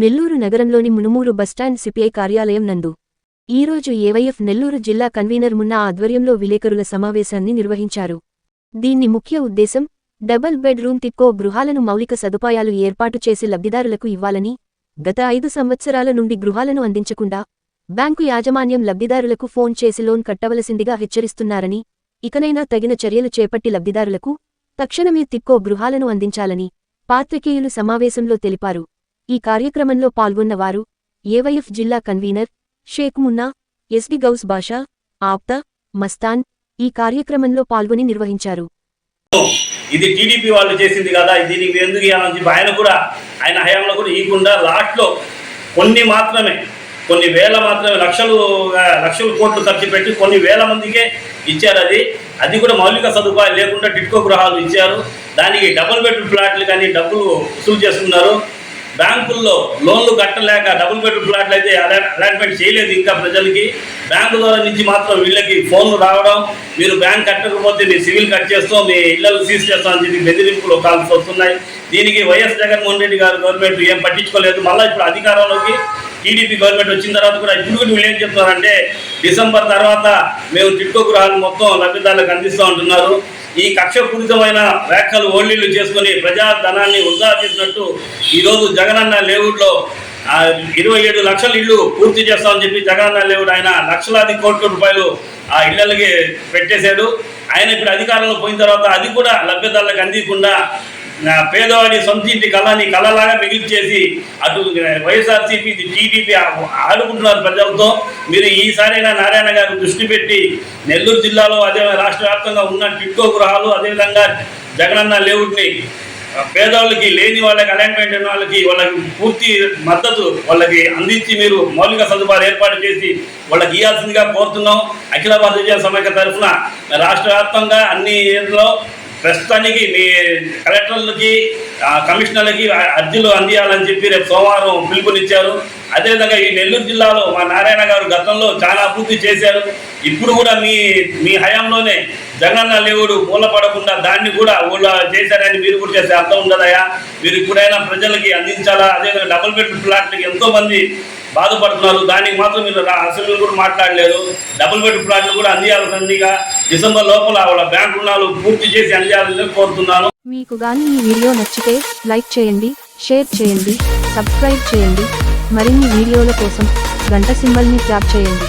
నెల్లూరు నగరంలోని మునుమూరు bus stand CPI కార్యాలయం నందు. ఈరోజు ఏవైఎఫ్ నెల్లూరు జిల్లా కన్వీనర్ మున్న ఆధ్వర్యంలో విలేకరుల సమావేశాన్ని నిర్వహించారు. దీన్ని ముఖ్య ఉద్దేశం డబుల్ బెడ్రూమ్ తిక్కో గృహాలను మౌలిక సదుపాయాలు ఏర్పాటు చేసి లబ్ధిదారులకు ఇవ్వాలని గత ఐదు సంవత్సరాల నుండి గృహాలను అందించకుండా బ్యాంకు యాజమాన్యం లబ్ధిదారులకు ఫోన్ చేసి లోన్ కట్టవలసిందిగా హెచ్చరిస్తున్నారని ఇకనైనా తగిన చర్యలు చేపట్టి లబ్ధిదారులకు తక్షణమే తిక్కో గృహాలను అందించాలని పాత్రికేయులు సమావేశంలో తెలిపారు. ఈ కార్యక్రమంలో పాల్గొన్నవారు ఏవైఎఫ్ జిల్లా కన్వీనర్ షేక్ మున్నా ఎస్డి గౌస్ బాషా ఆప్తా మస్తాన్ ఈ కార్యక్రమంలో పాల్గొని నిర్వహించారు. ఇది టీడీపీ వాళ్ళు చేసింది కదా దీనికి ఎందుకు ఇవ్వాలని చెప్పి ఆయన కూడా ఆయన హయాంలో కూడా ఇవ్వకుండా లాస్ట్లో కొన్ని మాత్రమే కొన్ని వేల మాత్రమే లక్షలు లక్షలు లక్షల కోట్లు ఖర్చు పెట్టి కొన్ని వేల మందికే ఇచ్చారు అది. అది కూడా మౌలిక సదుపాయాలు లేకుండా టిట్కో గృహాలు ఇచ్చారు. దానికి డబుల్ బెడ్రూమ్ ఫ్లాట్లు కానీ డబ్బులు వసూలు చేస్తున్నారు. బ్యాంకుల్లో లోన్లు కట్టలేక డబుల్ బెడ్రూమ్ ఫ్లాట్లు అయితే అలాట్మెంట్ చేయలేదు ఇంకా ప్రజలకి. బ్యాంకు ద్వారా నుంచి మాత్రం వీళ్ళకి ఫోన్లు రావడం మీరు బ్యాంక్ కట్టకపోతే మీ సివిల్ కట్ చేస్తాం మీ ఇళ్ళను సీజ్ చేస్తాం అని చెప్పి బెదిరింపులు కాల్స్ వస్తున్నాయి. దీనికి వైఎస్ జగన్మోహన్ రెడ్డి గారు గవర్నమెంట్ ఏం పట్టించుకోలేదు. మళ్ళీ ఇప్పుడు అధికారంలోకి టీడీపీ గవర్నమెంట్ వచ్చిన తర్వాత కూడా ఇప్పుడు కూడా వీళ్ళు ఏం చెప్తున్నారంటే డిసెంబర్ తర్వాత మేము టిట్కో గృహాలు మొత్తం లబ్ధిదారులకు అందిస్తూ ఉంటున్నారు. ఈ కక్షపూరితమైన వ్యాఖ్యలు ఓళ్ళీళ్ళు చేసుకుని ప్రజా ధనాన్ని వృధా చేసినట్టు ఈరోజు జగనన్న లేవుడ్లో ఇరవై ఏడు లక్షల ఇళ్ళు పూర్తి చేస్తామని చెప్పి జగనన్న లేవుడు ఆయన లక్షలాది కోట్ల రూపాయలు ఆ ఇళ్ళకి పెట్టేశాడు. ఆయన ఇప్పుడు అధికారంలో పోయిన తర్వాత అది కూడా లబ్ధిదారులకు అందకుండా పేదవాడి సొంత ఇంటి కళని కళలాగా మిగిల్చేసి అటు వైఎస్ఆర్సీపీ టీడీపీ ఆడుకుంటున్నారు ప్రజలతో. మీరు ఈసారైనా నారాయణ గారు దృష్టి పెట్టి నెల్లూరు జిల్లాలో అదే రాష్ట్ర వ్యాప్తంగా ఉన్న టిక్కో గృహాలు అదేవిధంగా జగనన్న లేవుడిని పేదవాళ్ళకి లేని వాళ్ళకి అలాంట్మెంట్ అయిన వాళ్ళకి వాళ్ళకి పూర్తి మద్దతు వాళ్ళకి అందించి మీరు మౌలిక సదుపాయాలు ఏర్పాటు చేసి వాళ్ళకి ఇవ్వాల్సిందిగా కోరుతున్నాం. అఖిల భారతీయ సమైక్య తరఫున రాష్ట్ర వ్యాప్తంగా అన్ని ఏళ్ళలో ప్రస్తుతానికి మీ కలెక్టర్లకి కమిషనర్లకి అర్జీలు అందియాలని చెప్పి రేపు సోమవారం పిలుపునిచ్చారు. అదేవిధంగా ఈ నెల్లూరు జిల్లాలో మా నారాయణ గారు గతంలో చాలా అభివృద్ధి చేశారు. ఇప్పుడు కూడా మీ మీ హయాంలోనే జగనన్న లేవుడు మూలపడకుండా దాన్ని కూడా ఊళ్ళో చేశారని మీరు కూడా చేసే అర్థం ఉండదయా మీరు ఇప్పుడైనా ప్రజలకి అందించాలా? అదేవిధంగా డబుల్ బెడ్రూమ్ ఫ్లాట్లకి ఎంతోమంది బాధపడుతున్నారు. దానికి మాత్రం మీరు రా- కూడా మాట్లాడలేరు డబుల్ బెడ్రూమ్ ఫ్లాట్లు కూడా అందియాల్సిందిగా డిసెంబర్ లోపల వాళ్ళ బ్యాంక్ రుణాలు పూర్తి చేసి అందియాలని కోరుతున్నాను. మీకు గాని ఈ వీడియో నచ్చితే లైక్ చేయండి షేర్ చేయండి సబ్స్క్రైబ్ చేయండి. మరిన్ని వీడియోల కోసం గంట సింబల్ని ట్యాప్ చేయండి.